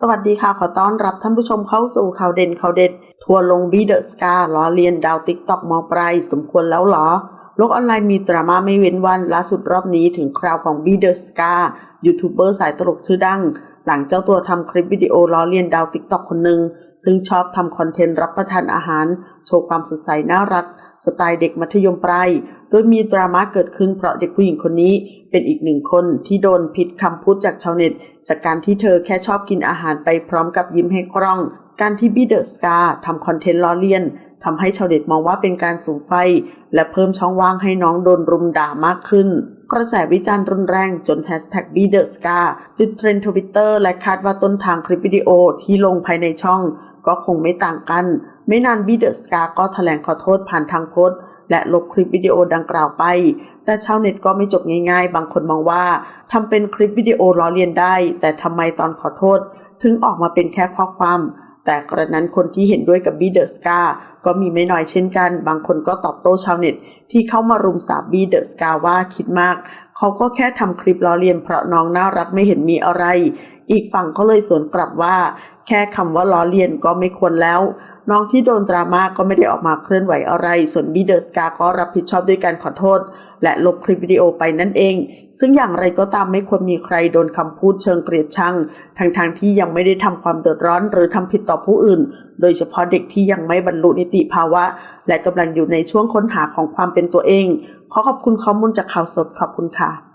สวัสดีค่ะ ขอต้อนรับท่านผู้ชมเข้าสู่ข่าวเด่นข่าวเด็ด ทัวร์ลงบีเดอะสกาล้อเลียนดาวติ๊กตอกมอปลายสมควรแล้วหรอ โลกออนไลน์มีดราม่าไม่เว้นวันล่าสุดรอบนี้ถึงคราวของบีเดอะสกายูทูบเบอร์สายตลกชื่อดัง หลังเจ้าตัวทำคลิปวิดีโอล้อเลียนดาวติ๊กตอกคนหนึ่ง ซึ่งชอบทำคอนเทนต์รับประทานอาหาร โชว์ความสดใสน่ารัก สไตล์เด็กมัธยมปลาย ดยมีดราม่าเกิดขึ้นเพราะเด็กผู้หญิงคนนี้เป็นอีกหนึ่งคนที่โดนผิดคำพูดจากชาวเน็ต จากการที่เธอแค่ชอบกินอาหารไปพร้อมกับยิ้มให้กล้อง การที่บีเดอร์สกาทำคอนเทนต์ล้อเลียนทำให้ชาวเน็ตมองว่าเป็นการสูงไฟ และเพิ่มช่องว่างให้น้องโดนรุมด่ามากขึ้น กระแสวิจารณ์รุนแรงจนแฮชแท็กบีเดอร์สกาติดเทรนด์ทวิตเตอร์และคาดว่าต้นทางคลิปวิดีโอที่ลงภายในช่อง ก็คงไม่ต่างกัน ไม่นานบีเดอร์สกาก็แถลงขอโทษผ่านทางโพสต์ และลบคลิปวิดีโอดังกล่าวไป แต่ชาวเน็ตก็ไม่จบง่ายๆ บางคนมองว่าทำเป็นคลิปวิดีโอล้อเลียนได้ แต่ทำไมตอนขอโทษ ถึงออกมาเป็นแค่ข้อความแต่กระนั้นคนที่เห็นด้วยกับบีเดอร์สกาก็มีไม่น้อยเช่นกัน บางคนก็ตอบโต้ชาวเน็ต ที่เข้ามารุมสาบบีเดอร์สกาว่าคิดมาก เขาก็แค่ทำคลิปล้อเลียนเพราะน้องน่ารักไม่เห็นมีอะไร อีกฝั่งก็เลยสวนกลับว่า แค่คำว่าล้อเลียนก็ไม่ควรแล้ว น้องที่โดนดราม่าก็ไม่ได้ออกมาเคลื่อนไหวอะไร ส่วนบีเดอร์สกาก็รับผิดชอบด้วยการขอโทษ และลบคลิปวิดีโอไปนั่นเอง ซึ่งอย่างไรก็ตามไม่ควรมีใครโดนคำพูดเชิงเกลียดชังทั้งทางๆที่ยังไม่ได้ทำความเดือดร้อน หรือทำผิดต่อผู้อื่น โดยเฉพาะเด็กที่ยังไม่บรรลุนิติภาวะ และกำลังอยู่ในช่วงค้นหาของความเป็นตัวเองขอขอบคุณข้อมูลจากข่าวสดขอบคุณค่ะ